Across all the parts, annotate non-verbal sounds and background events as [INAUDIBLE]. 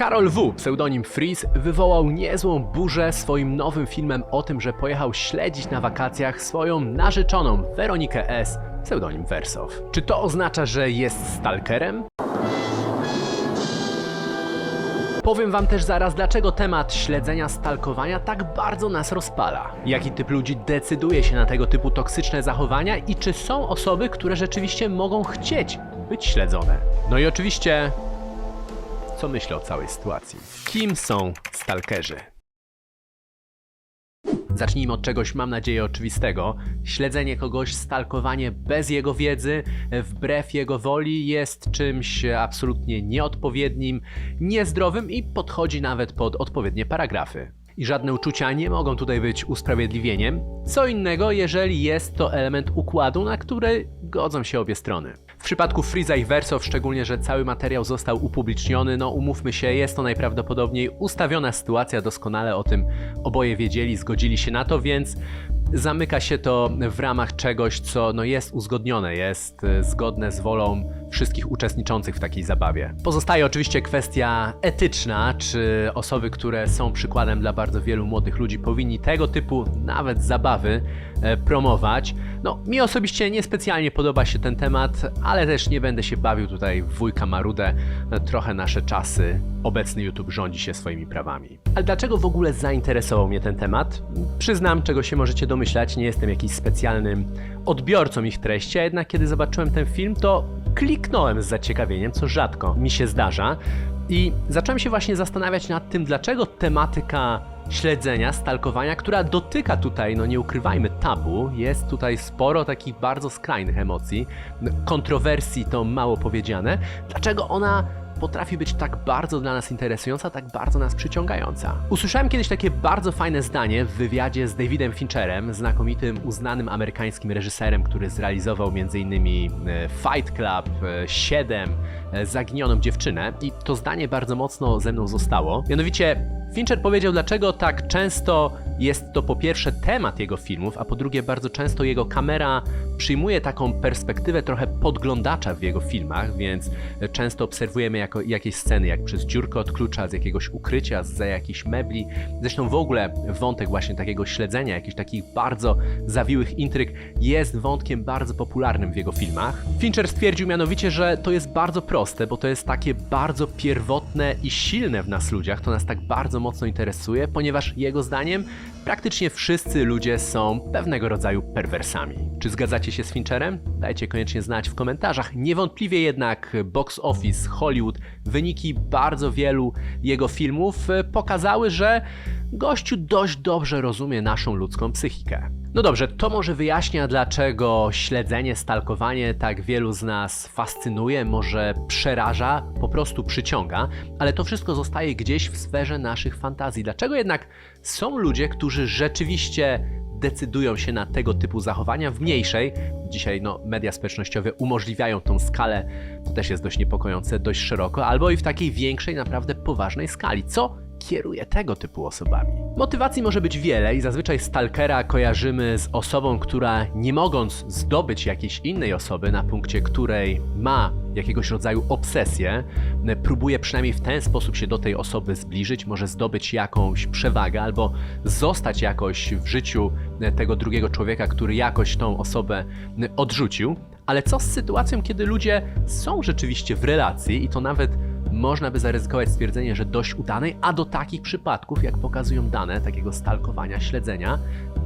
Karol W., pseudonim Freeze, wywołał niezłą burzę swoim nowym filmem o tym, że pojechał śledzić na wakacjach swoją narzeczoną Weronikę S., pseudonim Wersow. Czy to oznacza, że jest stalkerem? Powiem wam też zaraz, dlaczego temat śledzenia, stalkowania tak bardzo nas rozpala. Jaki typ ludzi decyduje się na tego typu toksyczne zachowania i czy są osoby, które rzeczywiście mogą chcieć być śledzone. No i oczywiście, co myślę o całej sytuacji. Kim są stalkerzy? Zacznijmy od czegoś, mam nadzieję, oczywistego. Śledzenie kogoś, stalkowanie bez jego wiedzy, wbrew jego woli, jest czymś absolutnie nieodpowiednim, niezdrowym i podchodzi nawet pod odpowiednie paragrafy. I żadne uczucia nie mogą tutaj być usprawiedliwieniem. Co innego, jeżeli jest to element układu, na który godzą się obie strony. W przypadku Freeza i Versow, szczególnie, że cały materiał został upubliczniony, no umówmy się, jest to najprawdopodobniej ustawiona sytuacja, doskonale o tym oboje wiedzieli, zgodzili się na to, więc zamyka się to w ramach czegoś, co no, jest uzgodnione, jest e, zgodne z wolą wszystkich uczestniczących w takiej zabawie. Pozostaje oczywiście kwestia etyczna, czy osoby, które są przykładem dla bardzo wielu młodych ludzi, powinni tego typu nawet zabawy e, promować. No, mi osobiście niespecjalnie podoba się ten temat, ale też nie będę się bawił tutaj w wujka Marudę. E, Trochę nasze czasy, obecny YouTube rządzi się swoimi prawami. Ale dlaczego w ogóle zainteresował mnie ten temat? Przyznam, czego się możecie domyślać, nie jestem jakimś specjalnym odbiorcą ich treści, a jednak kiedy zobaczyłem ten film, to kliknąłem z zaciekawieniem, co rzadko mi się zdarza. I zacząłem się właśnie zastanawiać nad tym, dlaczego tematyka śledzenia, stalkowania, która dotyka tutaj, no nie ukrywajmy, tabu, jest tutaj sporo takich bardzo skrajnych emocji, kontrowersji to mało powiedziane, dlaczego ona potrafi być tak bardzo dla nas interesująca, tak bardzo nas przyciągająca. Usłyszałem kiedyś takie bardzo fajne zdanie w wywiadzie z Davidem Fincherem, znakomitym, uznanym amerykańskim reżyserem, który zrealizował m.in. e, Fight Club, e, 7, e, Zaginioną dziewczynę i to zdanie bardzo mocno ze mną zostało. Mianowicie Fincher powiedział, dlaczego tak często jest to po pierwsze temat jego filmów, a po drugie bardzo często jego kamera przyjmuje taką perspektywę trochę podglądacza w jego filmach, więc często obserwujemy jako, jakieś sceny jak przez dziurkę od klucza, z jakiegoś ukrycia, za jakichś mebli. Zresztą w ogóle wątek właśnie takiego śledzenia, jakichś takich bardzo zawiłych intryg jest wątkiem bardzo popularnym w jego filmach. Fincher stwierdził mianowicie, że to jest bardzo proste, bo to jest takie bardzo pierwotne i silne w nas ludziach, to nas tak bardzo mocno interesuje, ponieważ jego zdaniem praktycznie wszyscy ludzie są pewnego rodzaju perwersami. Czy zgadzacie się z Fincherem? Dajcie koniecznie znać w komentarzach. Niewątpliwie jednak box office, Hollywood, wyniki bardzo wielu jego filmów e, pokazały, że gościu dość dobrze rozumie naszą ludzką psychikę. No dobrze, to może wyjaśnia, dlaczego śledzenie, stalkowanie tak wielu z nas fascynuje, może przeraża, po prostu przyciąga, ale to wszystko zostaje gdzieś w sferze naszych fantazji. Dlaczego jednak są ludzie, którzy rzeczywiście decydują się na tego typu zachowania w mniejszej. Dzisiaj no, media społecznościowe umożliwiają tą skalę, to też jest dość niepokojące, dość szeroko, albo i w takiej większej, naprawdę poważnej skali. Co kieruje tego typu osobami? Motywacji może być wiele i zazwyczaj stalkera kojarzymy z osobą, która nie mogąc zdobyć jakiejś innej osoby, na punkcie której ma jakiegoś rodzaju obsesję, próbuje przynajmniej w ten sposób się do tej osoby zbliżyć, może zdobyć jakąś przewagę albo zostać jakoś w życiu tego drugiego człowieka, który jakoś tą osobę odrzucił. Ale co z sytuacją, kiedy ludzie są rzeczywiście w relacji i to nawet można by zaryzykować stwierdzenie, że dość udanej, a do takich przypadków, jak pokazują dane takiego stalkowania, śledzenia,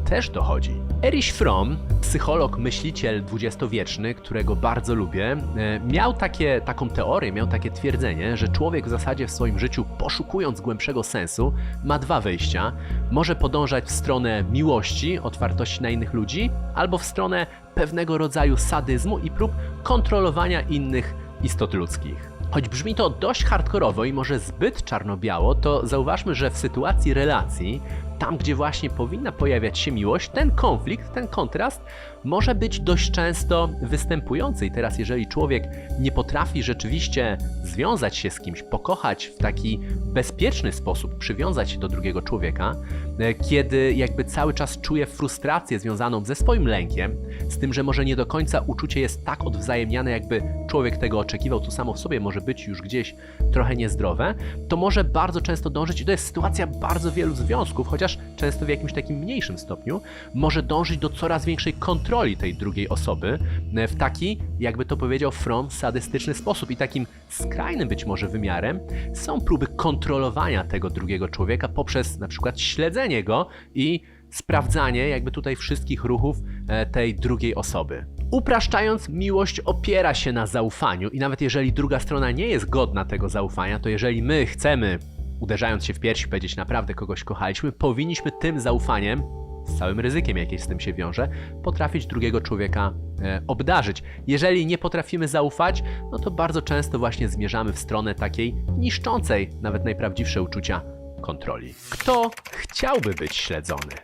też dochodzi. Erich Fromm, psycholog, myśliciel dwudziestowieczny, którego bardzo lubię, e, miał takie, taką teorię, miał takie twierdzenie, że człowiek w zasadzie w swoim życiu, poszukując głębszego sensu, ma dwa wyjścia. Może podążać w stronę miłości, otwartości na innych ludzi, albo w stronę pewnego rodzaju sadyzmu i prób kontrolowania innych istot ludzkich. Choć brzmi to dość hardkorowo i może zbyt czarno-biało, to zauważmy, że w sytuacji relacji tam gdzie właśnie powinna pojawiać się miłość, ten konflikt, ten kontrast może być dość często występujący. I teraz, jeżeli człowiek nie potrafi rzeczywiście związać się z kimś, pokochać w taki bezpieczny sposób, przywiązać się do drugiego człowieka, e, kiedy jakby cały czas czuje frustrację związaną ze swoim lękiem, z tym, że może nie do końca uczucie jest tak odwzajemniane, jakby człowiek tego oczekiwał, to samo w sobie może być już gdzieś trochę niezdrowe, to może bardzo często dążyć, i to jest sytuacja bardzo wielu związków, chociaż często w jakimś takim mniejszym stopniu, może dążyć do coraz większej kontroli tej drugiej osoby e, w taki, jakby to powiedział Fromm, sadystyczny sposób. I takim skrajnym być może wymiarem są próby kontrolowania tego drugiego człowieka poprzez na przykład śledzenie go i sprawdzanie jakby tutaj wszystkich ruchów e, tej drugiej osoby. Upraszczając, miłość opiera się na zaufaniu i nawet jeżeli druga strona nie jest godna tego zaufania, to jeżeli my chcemy, uderzając się w piersi, powiedzieć naprawdę kogoś kochaliśmy, powinniśmy tym zaufaniem, z całym ryzykiem, jakie z tym się wiąże, potrafić drugiego człowieka e, obdarzyć. Jeżeli nie potrafimy zaufać, no to bardzo często właśnie zmierzamy w stronę takiej niszczącej nawet najprawdziwsze uczucia kontroli. Kto chciałby być śledzony?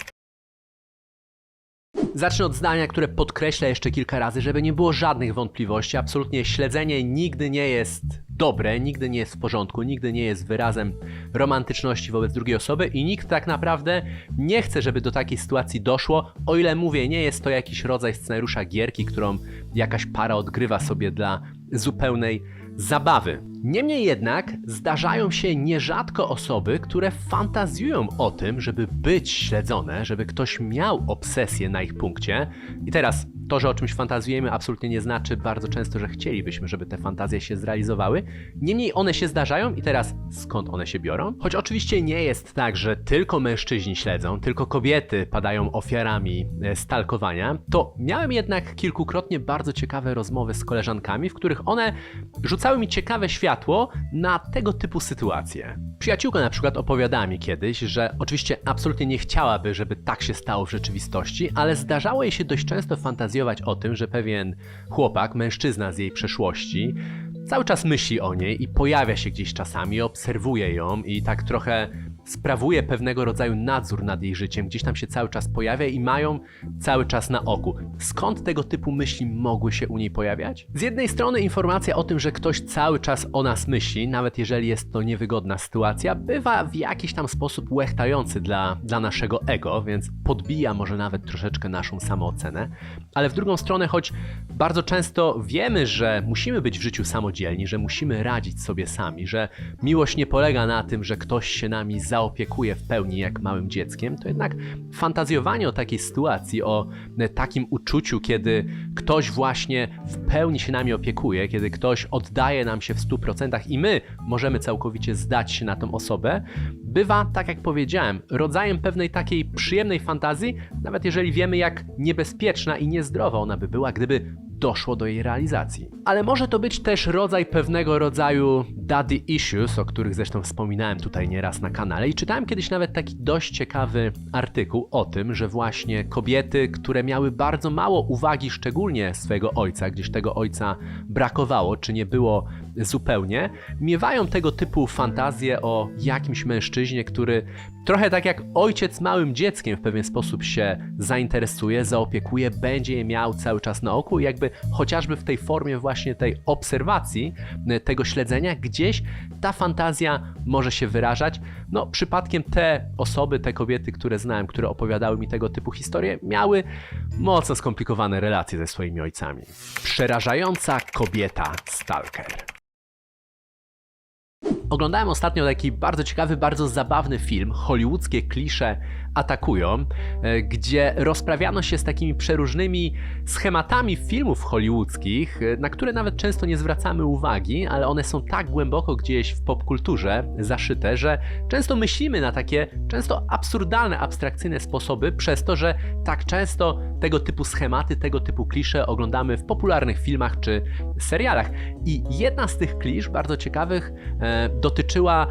Zacznę od zdania, które podkreślę jeszcze kilka razy, żeby nie było żadnych wątpliwości. Absolutnie śledzenie nigdy nie jest dobre, nigdy nie jest w porządku, nigdy nie jest wyrazem romantyczności wobec drugiej osoby i nikt tak naprawdę nie chce, żeby do takiej sytuacji doszło. O ile mówię, nie jest to jakiś rodzaj scenariusza gierki, którą jakaś para odgrywa sobie dla zupełnej zabawy. Niemniej jednak zdarzają się nierzadko osoby, które fantazjują o tym, żeby być śledzone, żeby ktoś miał obsesję na ich punkcie. I teraz to, że o czymś fantazjujemy, absolutnie nie znaczy bardzo często, że chcielibyśmy, żeby te fantazje się zrealizowały. Niemniej one się zdarzają i teraz skąd one się biorą? Choć oczywiście nie jest tak, że tylko mężczyźni śledzą, tylko kobiety padają ofiarami e, stalkowania, to miałem jednak kilkukrotnie bardzo ciekawe rozmowy z koleżankami, w których one rzucały mi ciekawe światło na tego typu sytuacje. Przyjaciółka na przykład opowiadała mi kiedyś, że oczywiście absolutnie nie chciałaby, żeby tak się stało w rzeczywistości, ale zdarzało jej się dość często fantazjować o tym, że pewien chłopak, mężczyzna z jej przeszłości, cały czas myśli o niej i pojawia się gdzieś czasami, obserwuje ją i tak trochę sprawuje pewnego rodzaju nadzór nad jej życiem, gdzieś tam się cały czas pojawia i mają cały czas na oku. Skąd tego typu myśli mogły się u niej pojawiać? Z jednej strony informacja o tym, że ktoś cały czas o nas myśli, nawet jeżeli jest to niewygodna sytuacja, bywa w jakiś tam sposób łechtający dla, dla naszego ego, więc podbija może nawet troszeczkę naszą samoocenę, ale w drugą stronę, choć bardzo często wiemy, że musimy być w życiu samodzielni, że musimy radzić sobie sami, że miłość nie polega na tym, że ktoś się nami zaopiekuje w pełni jak małym dzieckiem, to jednak fantazjowanie o takiej sytuacji, o e, takim uczuciu, kiedy ktoś właśnie w pełni się nami opiekuje, kiedy ktoś oddaje nam się w 100% i my możemy całkowicie zdać się na tą osobę, bywa, tak jak powiedziałem, rodzajem pewnej takiej przyjemnej fantazji, nawet jeżeli wiemy, jak niebezpieczna i niezdrowa ona by była, gdyby doszło do jej realizacji. Ale może to być też rodzaj pewnego rodzaju daddy issues, o których zresztą wspominałem tutaj nieraz na kanale i czytałem kiedyś nawet taki dość ciekawy artykuł o tym, że właśnie kobiety, które miały bardzo mało uwagi szczególnie swojego ojca, gdzieś tego ojca brakowało, czy nie było zupełnie, miewają tego typu fantazje o jakimś mężczyźnie, który trochę tak jak ojciec małym dzieckiem w pewien sposób się zainteresuje, zaopiekuje, będzie je miał cały czas na oku i jakby chociażby w tej formie właśnie tej obserwacji, y, tego śledzenia, gdzieś ta fantazja może się wyrażać. No, przypadkiem te osoby, te kobiety, które znałem, które opowiadały mi tego typu historie, miały mocno skomplikowane relacje ze swoimi ojcami. Przerażająca kobieta stalker. Oglądałem ostatnio taki bardzo ciekawy, bardzo zabawny film, hollywoodzkie klisze atakują, e, gdzie rozprawiano się z takimi przeróżnymi schematami filmów hollywoodzkich, e, na które nawet często nie zwracamy uwagi, ale one są tak głęboko gdzieś w popkulturze zaszyte, że często myślimy na takie często absurdalne, abstrakcyjne sposoby, przez to, że tak często tego typu schematy, tego typu klisze oglądamy w popularnych filmach czy serialach. I jedna z tych klisz, bardzo ciekawych, e, dotyczyła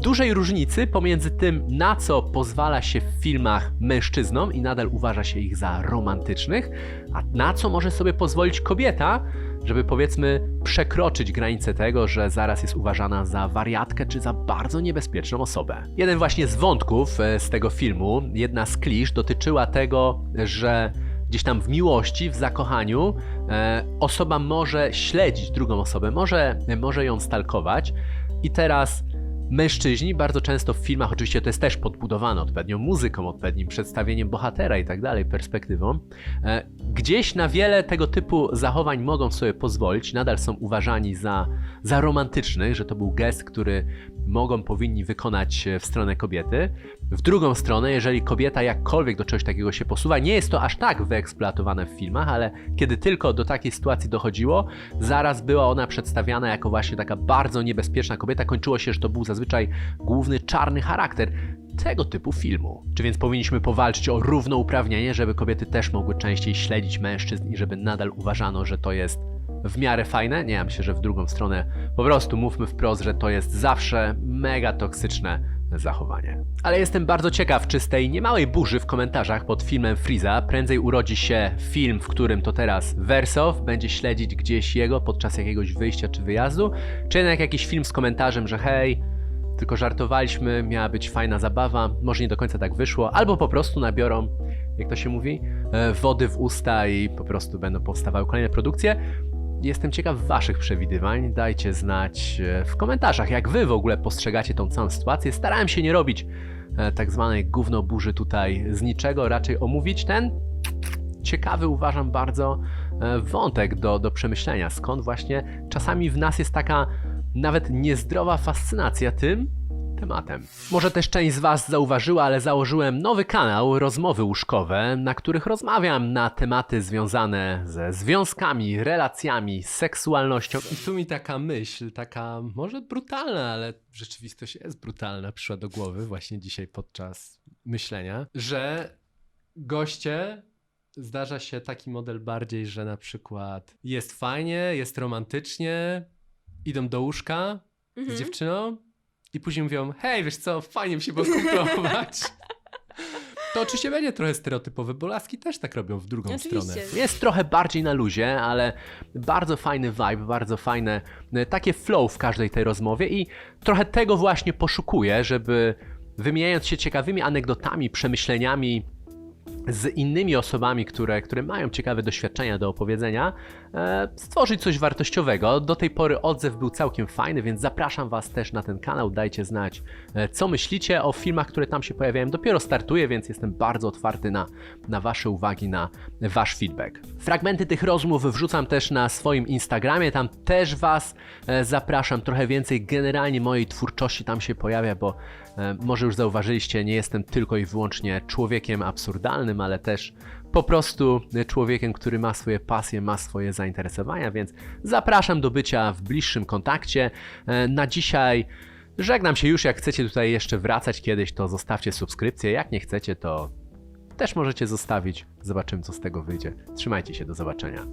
dużej różnicy pomiędzy tym, na co pozwala się w filmach mężczyznom i nadal uważa się ich za romantycznych, a na co może sobie pozwolić kobieta, żeby powiedzmy przekroczyć granicę tego, że zaraz jest uważana za wariatkę czy za bardzo niebezpieczną osobę. Jeden właśnie z wątków e, z tego filmu, jedna z klisz dotyczyła tego, że gdzieś tam w miłości, w zakochaniu e, osoba może śledzić drugą osobę, może, może ją stalkować i teraz Mężczyźni bardzo często w filmach, oczywiście to jest też podbudowane odpowiednią muzyką, odpowiednim przedstawieniem bohatera i tak dalej, perspektywą, e, gdzieś na wiele tego typu zachowań mogą sobie pozwolić, nadal są uważani za, za romantycznych, że to był gest, który mogą, powinni wykonać e, w stronę kobiety. W drugą stronę, jeżeli kobieta jakkolwiek do czegoś takiego się posuwa, nie jest to aż tak wyeksploatowane w filmach, ale kiedy tylko do takiej sytuacji dochodziło, zaraz była ona przedstawiana jako właśnie taka bardzo niebezpieczna kobieta. Kończyło się, że to był zazwyczaj główny czarny charakter tego typu filmu. Czy więc powinniśmy powalczyć o równouprawnienie, żeby kobiety też mogły częściej śledzić mężczyzn i żeby nadal uważano, że to jest w miarę fajne? Nie, ja myślę, że w drugą stronę po prostu mówmy wprost, że to jest zawsze mega toksyczne zachowanie. Ale jestem bardzo ciekaw, czy z tej niemałej burzy w komentarzach pod filmem Freeza prędzej urodzi się film, w którym to teraz Wersow będzie śledzić gdzieś jego podczas jakiegoś wyjścia czy wyjazdu, czy jednak jakiś film z komentarzem, że hej, tylko żartowaliśmy, miała być fajna zabawa, może nie do końca tak wyszło, albo po prostu nabiorą, jak to się mówi, e, wody w usta i po prostu będą powstawały kolejne produkcje. Jestem ciekaw Waszych przewidywań. Dajcie znać e, w komentarzach, jak Wy w ogóle postrzegacie tą całą sytuację. Starałem się nie robić e, tak zwanej gówno burzy tutaj z niczego, raczej omówić ten ciekawy, uważam bardzo, e, wątek do, do przemyślenia. Skąd właśnie czasami w nas jest taka nawet niezdrowa fascynacja tym tematem. Może też część z Was zauważyła, ale założyłem nowy kanał Rozmowy Łóżkowe, na których rozmawiam na tematy związane ze związkami, relacjami, seksualnością. I tu mi taka myśl, taka może brutalna, ale rzeczywistość jest brutalna, przyszła do głowy właśnie dzisiaj podczas myślenia, że goście zdarza się taki model bardziej, że na przykład jest fajnie, jest romantycznie, idą do łóżka z Mhm. dziewczyną i później mówią, hej, wiesz co, fajnie mi się było skumplować. [LAUGHS] To oczywiście będzie trochę stereotypowe, bo laski też tak robią w drugą Oczywiście. stronę. Jest trochę bardziej na luzie, ale bardzo fajny vibe, bardzo fajne e, takie flow w każdej tej rozmowie i trochę tego właśnie poszukuję, żeby wymieniając się ciekawymi anegdotami, przemyśleniami z innymi osobami, które, które mają ciekawe doświadczenia do opowiedzenia, e, stworzyć coś wartościowego. Do tej pory odzew był całkiem fajny, więc zapraszam Was też na ten kanał. Dajcie znać, e, co myślicie o filmach, które tam się pojawiają. Dopiero startuję, więc jestem bardzo otwarty na, na Wasze uwagi, na Wasz feedback. Fragmenty tych rozmów wrzucam też na swoim Instagramie. Tam też Was e, zapraszam. Trochę więcej generalnie mojej twórczości tam się pojawia, bo może już zauważyliście, nie jestem tylko i wyłącznie człowiekiem absurdalnym, ale też po prostu człowiekiem, który ma swoje pasje, ma swoje zainteresowania, więc zapraszam do bycia w bliższym kontakcie. E, Na dzisiaj żegnam się już. Jak chcecie tutaj jeszcze wracać kiedyś, to zostawcie subskrypcję. Jak nie chcecie, to też możecie zostawić. Zobaczymy, co z tego wyjdzie. Trzymajcie się, do zobaczenia.